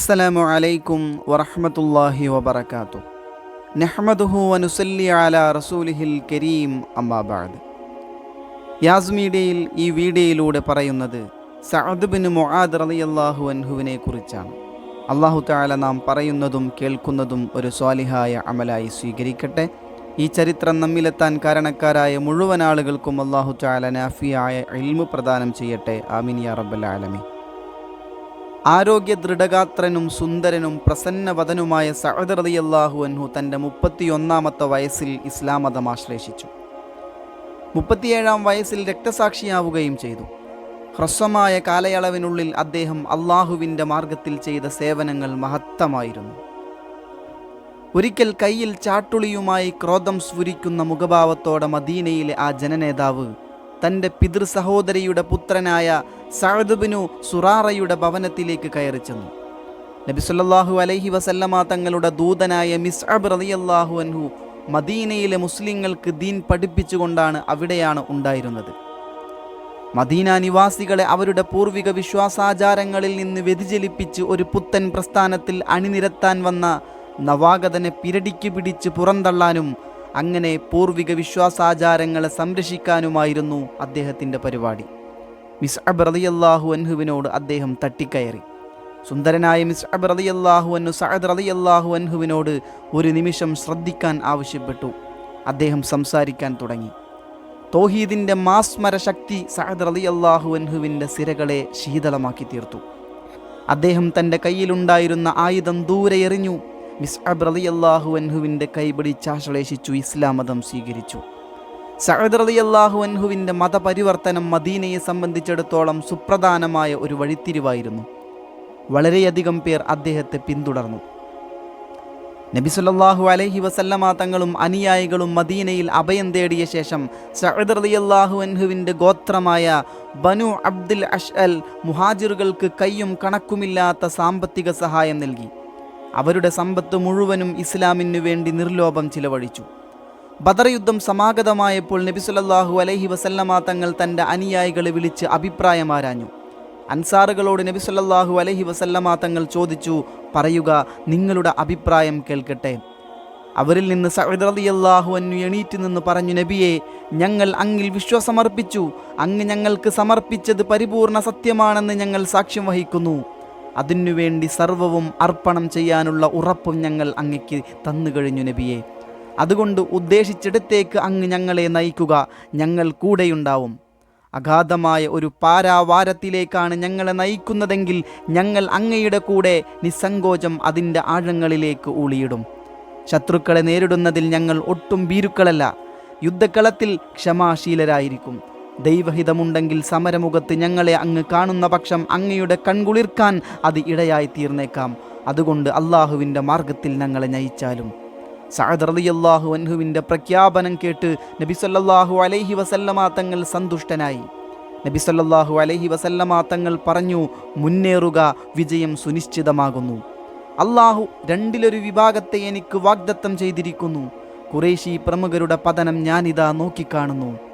അസ്സലാമു അലൈക്കും വറഹ്മത്തുള്ളാഹി വബറകാതുഹു. നഹ്മദുഹു വനുസല്ലി അലാ റസൂലിഹിൽ കരീം അമ്മാബാദ് യാസ് മീഡിയയിൽ ഈ വീഡിയോയിലൂടെ പറയുന്നത് സഅദ് ബിൻ മുആദ് റളിയല്ലാഹു അൻഹുവിനെ കുറിച്ചാണ്. അള്ളാഹു തആല നാം പറയുന്നതും കേൾക്കുന്നതും ഒരു സ്വാലിഹായ അമലായി സ്വീകരിക്കട്ടെ. ഈ ചരിത്രം നമ്മിലെത്താൻ കാരണക്കാരായ മുഴുവൻ ആളുകൾക്കും അള്ളാഹു തആല നാഫിയായ ഇൽമു പ്രദാനം ചെയ്യട്ടെ. ആമീൻ യാ റബ്ബൽ ആലമീൻ. ആരോഗ്യ ദൃഢഗാത്രനും സുന്ദരനും പ്രസന്നവതനുമായ സഅദ് റളിയല്ലാഹു അൻഹു തന്റെ മുപ്പത്തിയൊന്നാമത്തെ വയസ്സിൽ ഇസ്ലാം മതം ആശ്ലേഷിച്ചു. മുപ്പത്തിയേഴാം വയസ്സിൽ രക്തസാക്ഷിയാവുകയും ചെയ്തു. ഹ്രസ്വമായ കാലയളവിനുള്ളിൽ അദ്ദേഹം അള്ളാഹുവിന്റെ മാർഗത്തിൽ ചെയ്ത സേവനങ്ങൾ മഹത്തമായിരുന്നു. ഒരിക്കൽ കയ്യിൽ ചാട്ടുളിയുമായി ക്രോധം സ്ഫുരിക്കുന്ന മുഖഭാവത്തോടെ മദീനയിലെ ആ ജനനേതാവ് തന്റെ പിതൃ സഹോദരിയുടെ പുത്രനായ സഅദുബിനു സുറാറയുടെ ഭവനത്തിലേക്ക് കയറി ചെന്നു. നബിസുല്ലാഹു അലൈഹി വസല്ലമ തങ്ങളുടെ ദൂതനായ മിസ്അബ് റളിയല്ലാഹു അൻഹു മദീനയിലെ മുസ്ലിങ്ങൾക്ക് ദീൻ പഠിപ്പിച്ചുകൊണ്ടാണ് അവിടെയാണ് ഉണ്ടായിരുന്നത്. മദീന നിവാസികളെ അവരുടെ പൂർവിക വിശ്വാസാചാരങ്ങളിൽ നിന്ന് വ്യതിചലിപ്പിച്ച് ഒരു പുത്തൻ പ്രസ്ഥാനത്തിൽ അണിനിരത്താൻ വന്ന നവാഗതനെ പിരടിക്ക് പിടിച്ച് പുറന്തള്ളാനും അങ്ങനെ പൂർവിക വിശ്വാസാചാരങ്ങളെ സംരക്ഷിക്കാനുമായിരുന്നു അദ്ദേഹത്തിന്റെ പരിപാടി. മിസ് അബ് അൻഹുവിനോട് അദ്ദേഹം തട്ടിക്കയറി. സുന്ദരനായ മിസ് അബ് റളിയല്ലാഹു അൻഹു സഅദ് റളിയല്ലാഹു അൻഹുവിനോട് ഒരു നിമിഷം ശ്രദ്ധിക്കാൻ ആവശ്യപ്പെട്ടു. അദ്ദേഹം സംസാരിക്കാൻ തുടങ്ങി. തോഹീദിന്റെ മാസ്മര ശക്തി സഅദ് റളിയല്ലാഹു അൻഹുവിന്റെ സിരകളെ ശീതളമാക്കി തീർത്തു. അദ്ദേഹം തന്റെ കയ്യിലുണ്ടായിരുന്ന ആയുധം ദൂരെ എറിഞ്ഞു. മിസ് അബ് അള്ളാഹു അൻഹുവിന്റെ കൈപിടിച്ചാശ്ലേഷിച്ചു ഇസ്ലാം മതം സ്വീകരിച്ചു. സഅദ് അള്ളാഹു അൻഹുവിന്റെ മതപരിവർത്തനം മദീനയെ സംബന്ധിച്ചിടത്തോളം സുപ്രധാനമായ ഒരു വഴിത്തിരിവായിരുന്നു. വളരെയധികം പേർ അദ്ദേഹത്തെ പിന്തുടർന്നു. നബി സല്ലല്ലാഹു അലൈഹി വസല്ലമ തങ്ങളും അനുയായികളും മദീനയിൽ അഭയം തേടിയ ശേഷം സഹദ് റളിയല്ലാഹു അൻഹുവിന്റെ ഗോത്രമായ ബനു അബ്ദുൽ അഷ് അൽ മുഹാജിറുകൾക്ക് കയ്യും കണക്കുമില്ലാത്ത സാമ്പത്തിക സഹായം നൽകി. അവരുടെ സമ്പത്ത് മുഴുവനും ഇസ്ലാമിനു വേണ്ടി നിർലോഭം ചിലവഴിച്ചു. ബദർ യുദ്ധം സമാഗതമായപ്പോൾ നബിസുലല്ലാഹു അലൈഹി വസല്ലമ തങ്ങൾ തന്റെ അനുയായികളെ വിളിച്ച് അഭിപ്രായം ആരാഞ്ഞു അൻസാറുകളോട് നബിസുലല്ലാഹു അലൈഹി വസല്ലമ തങ്ങൾ ചോദിച്ചു പറയുക നിങ്ങളുടെ അഭിപ്രായം കേൾക്കട്ടെ. അവരിൽ നിന്ന് സഅദ് അന്നു എണീറ്റ് നിന്ന് പറഞ്ഞു നബിയെ ഞങ്ങൾ അങ്ങിൽ വിശ്വാസമർപ്പിച്ചു. അങ്ങ് ഞങ്ങൾക്ക് സമർപ്പിച്ചത് പരിപൂർണ സത്യമാണെന്ന് ഞങ്ങൾ സാക്ഷ്യം വഹിക്കുന്നു. അതിനുവേണ്ടി സർവവും അർപ്പണം ചെയ്യാനുള്ള ഉറപ്പും ഞങ്ങൾ അങ്ങയ്ക്ക് തന്നു കഴിഞ്ഞു നബിയെ. അതുകൊണ്ട് ഉദ്ദേശിച്ചിടത്തേക്ക് അങ്ങ് ഞങ്ങളെ നയിക്കുക ഞങ്ങൾ കൂടെയുണ്ടാവും. അഗാധമായ ഒരു പാരാവാരത്തിലേക്കാണ് ഞങ്ങളെ നയിക്കുന്നതെങ്കിൽ ഞങ്ങൾ അങ്ങയുടെ കൂടെ നിസ്സങ്കോചം അതിന്റെ ആഴങ്ങളിലേക്ക് ഊളിയിടും. ശത്രുക്കളെ നേരിടുന്നതിൽ ഞങ്ങൾ ഒട്ടും ഭീരുക്കളല്ല. യുദ്ധക്കളത്തിൽ ക്ഷമാശീലരായിരിക്കും. ദൈവഹിതമുണ്ടെങ്കിൽ സമരമുഖത്ത് ഞങ്ങളെ അങ്ങ് കാണുന്ന പക്ഷം അങ്ങയുടെ കൺകുളിർക്കാൻ അത് ഇടയായി തീർന്നേക്കാം. അതുകൊണ്ട് അള്ളാഹുവിന്റെ മാർഗത്തിൽ ഞങ്ങളെ നയിച്ചാലും. സഅദ് റളിയല്ലാഹു അൻഹുവിന്റെ പ്രഖ്യാപനം കേട്ട് നബി സല്ലല്ലാഹു അലൈഹി വസല്ലമ തങ്ങൾ സന്തുഷ്ടനായി. നബി സല്ലല്ലാഹു അലൈഹി വസല്ലമ തങ്ങൾ പറഞ്ഞു മുന്നേറുക വിജയം സുനിശ്ചിതമാകുന്നു. അള്ളാഹു രണ്ടിലൊരു വിഭാഗത്തെ എനിക്ക് വാഗ്ദത്തം ചെയ്തിരിക്കുന്നു. കുറേശി പ്രമുഖരുടെ പതനം ഞാനിതാ നോക്കിക്കാണുന്നു.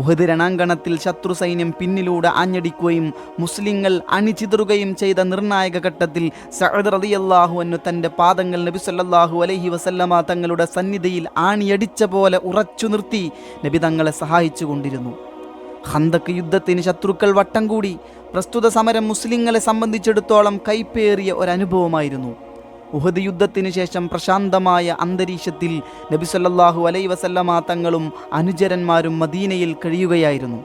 ഉഹദ് രണാങ്കണത്തിൽ ശത്രു സൈന്യം പിന്നിലൂടെ ആഞ്ഞടിക്കുകയും മുസ്ലിങ്ങൾ അണിചിതറുകയും ചെയ്ത നിർണായക ഘട്ടത്തിൽ സഅദ് റളിയല്ലാഹു അൻഹു തന്റെ പാദങ്ങൾ നബി സല്ലല്ലാഹു അലൈഹി വസല്ലമ തങ്ങളുടെ സന്നിധിയിൽ ആണിയടിച്ച പോലെ ഉറച്ചു നിർത്തി നബി തങ്ങളെ സഹായിച്ചു കൊണ്ടിരുന്നു. ഹന്തക്ക് യുദ്ധത്തിന് ശത്രുക്കൾ വട്ടം കൂടി. പ്രസ്തുത സമരം മുസ്ലിങ്ങളെ സംബന്ധിച്ചിടത്തോളം കൈപ്പേറിയ ഒരനുഭവമായിരുന്നു ഉഹദ് യുദ്ധത്തിന് ശേഷം പ്രശാന്തമായ അന്തരീക്ഷത്തിൽ നബി സല്ലല്ലാഹു അലൈ വസല്ലമ തങ്ങളും അനുചരന്മാരും മദീനയിൽ കഴിയുകയായിരുന്നു.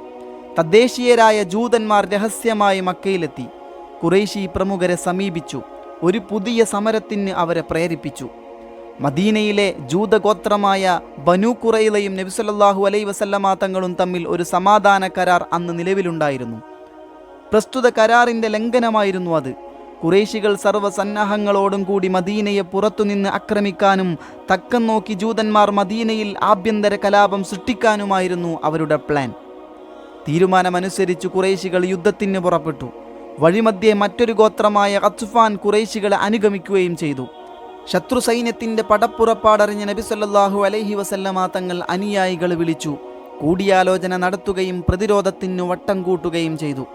തദ്ദേശീയരായ ജൂതന്മാർ രഹസ്യമായി മക്കയിലെത്തി. കുറേശി പ്രമുഖരെ സമീപിച്ചു. ഒരു പുതിയ സമരത്തിന് അവരെ പ്രേരിപ്പിച്ചു. മദീനയിലെ ജൂതഗോത്രമായ ബനു കുറയിലയും നബി സല്ലല്ലാഹു അലൈ വസല്ലമ തങ്ങളും തമ്മിൽ ഒരു സമാധാന കരാർ അന്ന് നിലവിലുണ്ടായിരുന്നു. പ്രസ്തുത കരാറിന്റെ ലംഘനമായിരുന്നു അത്. കുറേശികൾ സർവസന്നാഹങ്ങളോടും കൂടി മദീനയെ പുറത്തുനിന്ന് ആക്രമിക്കാനും തക്കം നോക്കി ജൂതന്മാർ മദീനയിൽ ആഭ്യന്തര കലാപം സൃഷ്ടിക്കാനുമായിരുന്നു അവരുടെ പ്ലാൻ. തീരുമാനമനുസരിച്ച് കുറേശികൾ യുദ്ധത്തിന് പുറപ്പെട്ടു. വഴിമധ്യേ മറ്റൊരു ഗോത്രമായ അത്സുഫാൻ കുറേശികളെ അനുഗമിക്കുകയും ചെയ്തു. ശത്രു സൈന്യത്തിന്റെ പടപ്പുറപ്പാടറിഞ്ഞ നബി സല്ലല്ലാഹു അലൈഹി വസല്ലമ തങ്ങൾ അനുയായികൾ വിളിച്ചു. കൂടിയാലോചന നടത്തുകയും പ്രതിരോധത്തിനു വട്ടം കൂട്ടുകയും ചെയ്തു.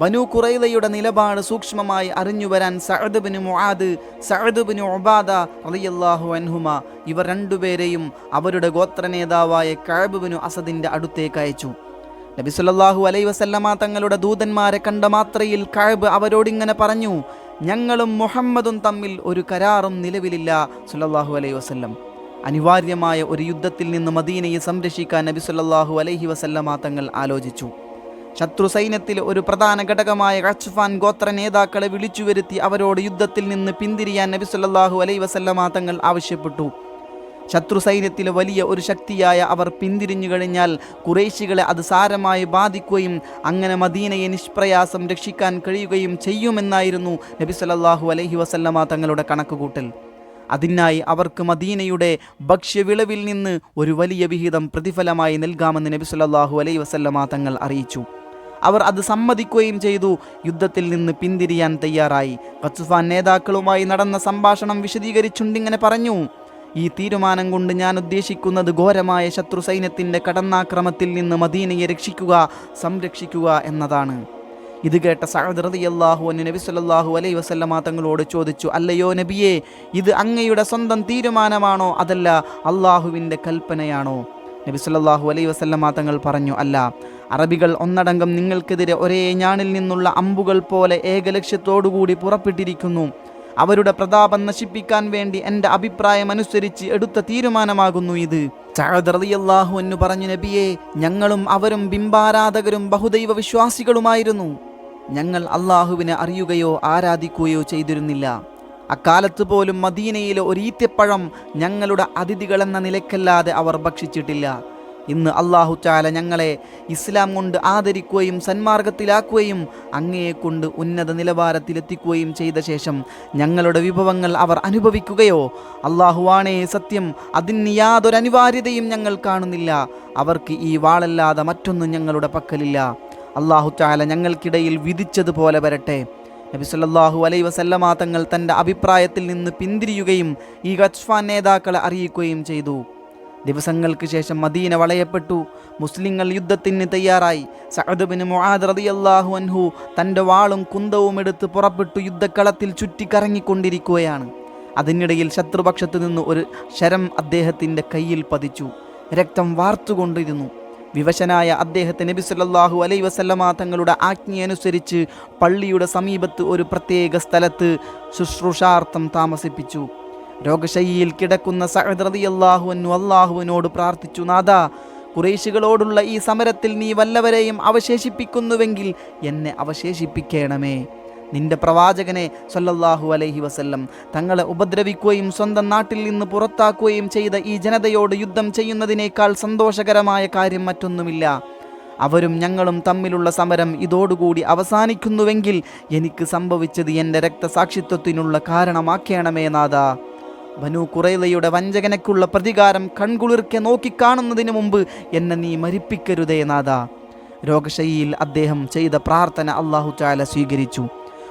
ബനു കുറൈലയുടെ നിലപാട് സൂക്ഷ്മമായി അറിഞ്ഞുവരാൻ സഅദ്ബിന് മുആദ് സഅദ്ബിന് ഒബാദ അലിയല്ലാഹു അൻഹുമ ഇവർ രണ്ടുപേരെയും അവരുടെ ഗോത്ര നേതാവായ കഴബുബിനു അസദിന്റെ അടുത്തേക്ക് അയച്ചു. നബി സല്ലല്ലാഹു അലൈഹി വസല്ലമ തങ്ങളുടെ ദൂതന്മാരെ കണ്ട മാത്രയിൽ കഴബ് അവരോടിങ്ങനെ പറഞ്ഞു ഞങ്ങളും മുഹമ്മദും തമ്മിൽ ഒരു കരാറും നിലവിലില്ല സുല്ലാഹു അലൈ വസല്ലം. അനിവാര്യമായ ഒരു യുദ്ധത്തിൽ നിന്ന് മദീനയെ സംരക്ഷിക്കാൻ നബി സല്ലല്ലാഹു അലൈഹി വസല്ലമ തങ്ങൾ ആലോചിച്ചു. ശത്രു സൈന്യത്തിലെ ഒരു പ്രധാന ഘടകമായ ഖച്ഫാൻ ഗോത്ര നേതാക്കളെ വിളിച്ചു വരുത്തി അവരോട് യുദ്ധത്തിൽ നിന്ന് പിന്തിരിയാൻ നബി സല്ലല്ലാഹു അലൈഹി വസല്ലമ തങ്ങൾ ആവശ്യപ്പെട്ടു. ശത്രു സൈന്യത്തിലെ വലിയ ഒരു ശക്തിയായ അവർ പിന്തിരിഞ്ഞു കഴിഞ്ഞാൽ കുറേശികളെ അത് സാരമായി ബാധിക്കുകയും അങ്ങനെ മദീനയെ നിഷ്പ്രയാസം രക്ഷിക്കാൻ കഴിയുകയും ചെയ്യുമെന്നായിരുന്നു നബി സല്ലല്ലാഹു അലൈഹി വസല്ലമ തങ്ങളുടെ കണക്കുകൂട്ടൽ. അതിനായി അവർക്ക് മദീനയുടെ ഭക്ഷ്യവിളവിൽ നിന്ന് ഒരു വലിയ വിഹിതം പ്രതിഫലമായി നൽകാമെന്ന് നബി സല്ലല്ലാഹു അലൈഹി വസല്ലമ തങ്ങൾ അറിയിച്ചു. അവർ അത് സമ്മതിക്കുകയും ചെയ്തു. യുദ്ധത്തിൽ നിന്ന് പിന്തിരിയാൻ തയ്യാറായി. കച്ചുഫാൻ നേതാക്കളുമായി നടന്ന സംഭാഷണം വിശദീകരിച്ചുണ്ടിങ്ങനെ പറഞ്ഞു ഈ തീരുമാനം കൊണ്ട് ഞാൻ ഉദ്ദേശിക്കുന്നത് ഘോരമായ ശത്രു സൈന്യത്തിന്റെ കടന്നാക്രമത്തിൽ നിന്ന് മദീനയെ രക്ഷിക്കുക സംരക്ഷിക്കുക എന്നതാണ്. ഇത് കേട്ട സഅദ് റളിയല്ലാഹു അൻഹു നബി സല്ലാഹു അലൈ വസല്ലമ തങ്ങളോട് ചോദിച്ചു അല്ലയോ നബിയെ ഇത് അങ്ങയുടെ സ്വന്തം തീരുമാനമാണോ അതല്ല അള്ളാഹുവിന്റെ കൽപ്പനയാണോ? നബി സല്ലാഹു അലൈ വസല്ലമ തങ്ങൾ പറഞ്ഞു അല്ല അറബികൾ ഒന്നടങ്കം നിങ്ങൾക്കെതിരെ ഒരേ ഞാണിൽ നിന്നുള്ള അമ്പുകൾ പോലെ ഏകലക്ഷ്യത്തോടുകൂടി പുറപ്പെട്ടിരിക്കുന്നു. അവരുടെ പ്രതാപം നശിപ്പിക്കാൻ വേണ്ടി എന്റെ അഭിപ്രായം അനുസരിച്ച് എടുത്ത തീരുമാനമാകുന്നു ഇത്. സഅദ് റളിയല്ലാഹു എന്ന് പറഞ്ഞു നബിയെ ഞങ്ങളും അവരും ബിംബാരാധകരും ബഹുദൈവ വിശ്വാസികളുമായിരുന്നു. ഞങ്ങൾ അള്ളാഹുവിനെ അറിയുകയോ ആരാധിക്കുകയോ ചെയ്തിരുന്നില്ല. അക്കാലത്ത് പോലും മദീനയിലെ ഒരു ഈത്യപ്പഴം ഞങ്ങളുടെ അതിഥികളെന്ന നിലക്കല്ലാതെ അവർ ഭക്ഷിച്ചിട്ടില്ല. ഇന്ന് അള്ളാഹു ചാല ഞങ്ങളെ ഇസ്ലാം കൊണ്ട് ആദരിക്കുകയും സന്മാർഗത്തിലാക്കുകയും അങ്ങയെ കൊണ്ട് ഉന്നത നിലവാരത്തിലെത്തിക്കുകയും ചെയ്ത ശേഷം ഞങ്ങളുടെ വിഭവങ്ങൾ അവർ അനുഭവിക്കുകയോ അള്ളാഹുവാണേ സത്യം അതിന് യാതൊരു അനിവാര്യതയും ഞങ്ങൾ കാണുന്നില്ല. അവർക്ക് ഈ വാളല്ലാതെ മറ്റൊന്നും ഞങ്ങളുടെ പക്കലില്ല. അള്ളാഹു ചാല ഞങ്ങൾക്കിടയിൽ വിധിച്ചതുപോലെ വരട്ടെ. നബി അലൈ വസല്ലമ തങ്ങൾ തന്റെ അഭിപ്രായത്തിൽ നിന്ന് പിന്തിരിയുകയും ഈ ഗച്ഫാൻ നേതാക്കളെ അറിയിക്കുകയും ചെയ്തു. ദിവസങ്ങൾക്ക് ശേഷം മദീന വളയപ്പെട്ടു. മുസ്ലിങ്ങൾ യുദ്ധത്തിന് തയ്യാറായി. സഅദ് ബിൻ മുആദ് റളിയല്ലാഹു അൻഹു തന്റെ വാളും കുന്തവും എടുത്ത് പുറപ്പെട്ടു യുദ്ധക്കളത്തിൽ ചുറ്റിക്കറങ്ങിക്കൊണ്ടിരിക്കുകയാണ്. അതിനിടയിൽ ശത്രുപക്ഷത്തു നിന്ന് ഒരു ശരം അദ്ദേഹത്തിന്റെ കയ്യിൽ പതിച്ചു. രക്തം വാർത്തുകൊണ്ടിരുന്നു. വിവശനായ അദ്ദേഹത്തെ നബി സല്ലല്ലാഹു അലൈഹി വസല്ലമ തങ്ങളുടെ ആജ്ഞയനുസരിച്ച് പള്ളിയുടെ സമീപത്ത് ഒരു പ്രത്യേക സ്ഥലത്ത് ശുശ്രൂഷാർത്ഥം താമസിപ്പിച്ചു. രോഗശയ്യയിൽ കിടക്കുന്ന സഹദ്രതി അൻഹു അള്ളാഹുവിനോട് പ്രാർത്ഥിച്ചു നാഥ കുറേശികളോടുള്ള ഈ സമരത്തിൽ നീ വല്ലവരെയും അവശേഷിപ്പിക്കുന്നുവെങ്കിൽ എന്നെ അവശേഷിപ്പിക്കണമേ. നിന്റെ പ്രവാചകനെ സൊല്ലാഹു അലൈഹി വസല്ലം തങ്ങളെ ഉപദ്രവിക്കുകയും സ്വന്തം നാട്ടിൽ നിന്ന് പുറത്താക്കുകയും ചെയ്ത ഈ ജനതയോട് യുദ്ധം ചെയ്യുന്നതിനേക്കാൾ സന്തോഷകരമായ കാര്യം മറ്റൊന്നുമില്ല. അവരും ഞങ്ങളും തമ്മിലുള്ള സമരം ഇതോടുകൂടി അവസാനിക്കുന്നുവെങ്കിൽ എനിക്ക് സംഭവിച്ചത് എന്റെ രക്തസാക്ഷിത്വത്തിനുള്ള കാരണമാക്കേണമേ നാഥ ബനു കുറയിലയുടെ വഞ്ചകനക്കുള്ള പ്രതികാരം കൺകുളിർക്കെ നോക്കിക്കാണുന്നതിന് മുമ്പ് എന്നെ നീ മരിപ്പിക്കരുതേ നാഥ. രോഗശൈലിയിൽ അദ്ദേഹം ചെയ്ത പ്രാർത്ഥന അള്ളാഹു ചാല സ്വീകരിച്ചു.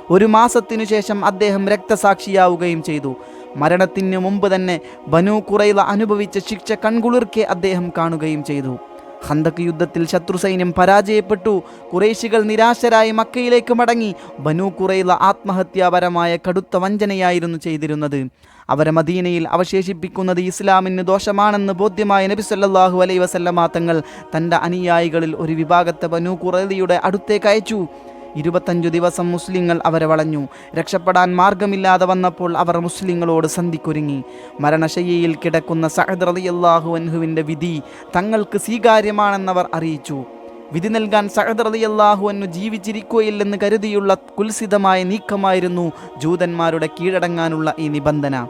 ഒരു മാസത്തിനു ശേഷം അദ്ദേഹം രക്തസാക്ഷിയാവുകയും ചെയ്തു. മരണത്തിന് മുമ്പ് തന്നെ ബനു കുറയില അനുഭവിച്ച ശിക്ഷ കൺകുളിർക്കെ അദ്ദേഹം കാണുകയും ചെയ്തു. ഹന്തക് യുദ്ധത്തിൽ ശത്രു സൈന്യം പരാജയപ്പെട്ടു. കുറേശികൾ നിരാശരായി മക്കയിലേക്ക് മടങ്ങി. ബനു കുറയില ആത്മഹത്യാപരമായ കടുത്ത വഞ്ചനയായിരുന്നു ചെയ്തിരുന്നത്. അവരെ മദീനയിൽ അവശേഷിപ്പിക്കുന്നത് ഇസ്ലാമിന് ദോഷമാണെന്ന് ബോധ്യമായ നബി സല്ലല്ലാഹു അലൈഹി വസല്ലമ തങ്ങൾ തന്റെ അനുയായികളിൽ ഒരു വിഭാഗത്തെ ബനു കുറയിലയുടെ അടുത്തേക്ക് അയച്ചു. ഇരുപത്തഞ്ചു ദിവസം മുസ്ലിങ്ങൾ അവരെ വളഞ്ഞു. രക്ഷപ്പെടാൻ മാർഗമില്ലാതെ വന്നപ്പോൾ അവർ മുസ്ലിങ്ങളോട് സന്ധിക്കൊരുങ്ങി. മരണശയ്യയിൽ കിടക്കുന്ന സഹദ് റളിയല്ലാഹു അൻഹുവിന്റെ വിധി തങ്ങൾക്ക് സ്വീകാര്യമാണെന്നവർ അറിയിച്ചു. വിധി നൽകാൻ സഹദ് റളിയല്ലാഹു അൻഹു ജീവിച്ചിരിക്കുകയില്ലെന്ന് കരുതിയുള്ള കുൽസിതമായ നീക്കമായിരുന്നു ജൂതന്മാരുടെ കീഴടങ്ങാനുള്ള ഈ നിബന്ധന.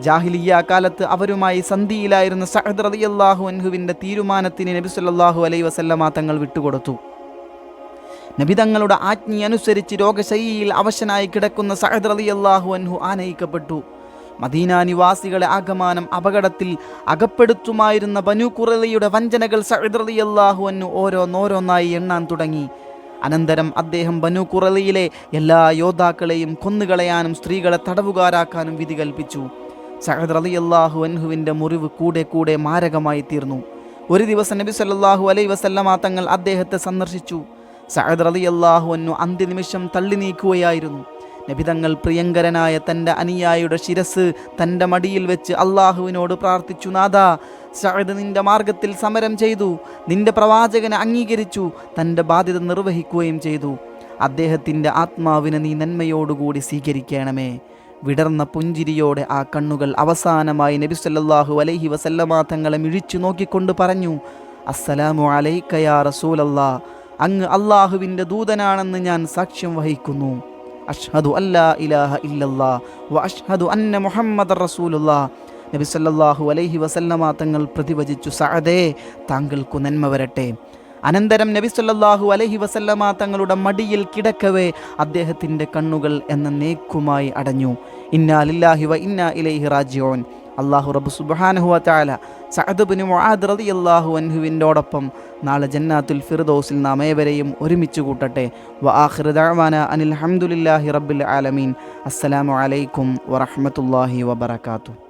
ജാഹിലിയ കാലത്ത് അവരുമായി സന്ധിയിലായിരുന്ന സഹദ് റളിയല്ലാഹു അൻഹുവിന്റെ തീരുമാനത്തിന് നബി സല്ലല്ലാഹു അലൈഹി വസല്ലമ തങ്ങൾ വിട്ടുകൊടുത്തു. നബിതങ്ങളുടെ ആജ്ഞയനുസരിച്ച് രോഗശൈലിയിൽ അവശനായി കിടക്കുന്ന സഹദ് റളിയല്ലാഹു അൻഹു ആനയിക്കപ്പെട്ടു. മദീന നിവാസികളെ ആഗമാനം അപകടത്തിൽ അകപ്പെടുത്തുമായിരുന്ന ബനു കുറലിയുടെ വഞ്ചനകൾ സഹദ് റളിയല്ലാഹു അൻഹു ഓരോന്നോരോന്നായി എണ്ണാൻ തുടങ്ങി. അനന്തരം അദ്ദേഹം ബനു കുറലിയിലെ എല്ലാ യോദ്ധാക്കളെയും കൊന്നുകളയാനും സ്ത്രീകളെ തടവുകാരാക്കാനും വിധി കൽപ്പിച്ചു. സഹദ് റളിയല്ലാഹു അൻഹുവിന്റെ മുറിവ് കൂടെ കൂടെ മാരകമായി തീർന്നു. ഒരു ദിവസം നബി സല്ലാഹു അലൈഹി വസല്ലമ തങ്ങൾ അദ്ദേഹത്തെ സന്ദർശിച്ചു. സഅദ് റളിയല്ലാഹു അൻഹു അന്ത്യനിമിഷം തള്ളി നീക്കുകയായിരുന്നു. നബിതങ്ങൾ പ്രിയങ്കരനായ തന്റെ അനുയായിയുടെ ശിരസ് തന്റെ മടിയിൽ വെച്ച് അള്ളാഹുവിനോട് പ്രാർത്ഥിച്ചു നാഥ സഅദ് നിന്റെ മാർഗത്തിൽ സമരം ചെയ്തു നിന്റെ പ്രവാചകനെ അംഗീകരിച്ചു തന്റെ ബാധ്യത നിർവഹിക്കുകയും ചെയ്തു. അദ്ദേഹത്തിന്റെ ആത്മാവിനെ നീ നന്മയോടുകൂടി സ്വീകരിക്കണമേ. വിടർന്ന പുഞ്ചിരിയോടെ ആ കണ്ണുകൾ അവസാനമായി നബി സല്ലല്ലാഹു അലൈഹി വസല്ലമ തങ്ങളെ മിഴിച്ചു നോക്കിക്കൊണ്ട് പറഞ്ഞു അസ്സലാമു അലൈക്കയാ റസൂലല്ലാ അങ്ങ് അള്ളാഹുവിന്റെ ദൂതനാണെന്ന് ഞാൻ സാക്ഷ്യം വഹിക്കുന്നു. അഷ്ഹദു അല്ലാ ഇലാഹ ഇല്ലല്ലാ വ അഷ്ഹദു അന്ന മുഹമ്മദ് റസൂലുല്ലാ നബി സല്ലല്ലാഹു അലൈഹി വസല്ലമ തങ്ങൾ പ്രതിവചിച്ചു സഅദേ താങ്കൾക്കു നന്മ വരട്ടെ. അനന്തരം നബി സല്ലല്ലാഹു അലൈഹി വസല്ലമ തങ്ങളുടെ മടിയിൽ കിടക്കവേ അദ്ദേഹത്തിന്റെ കണ്ണുകൾ എന്ന നേക്കുമായി അടഞ്ഞു. ഇന്നാലില്ലാഹി വ ഇന്നാ ഇലൈഹി റാജിഊൻ. അള്ളാഹു റബ്ബു സുബ്ഹാനഹു അല തആല സഅദ് റതി മുആദ് റളിയല്ലാഹു അൻഹുവിന്റോടൊപ്പം നാളെ ജന്നാത്തുൽ ഫിർദോസിൽ നാം ഏവരെയും ഒരുമിച്ച് കൂട്ടട്ടെ. വ ദഅവാന അനിൽ ഹംദുലില്ലാഹി റബ്ബിൽ ആലമീൻ. അസ്സലാമു അലൈക്കും വറഹ്മത്തുള്ളാഹി വബറകാതുഹു.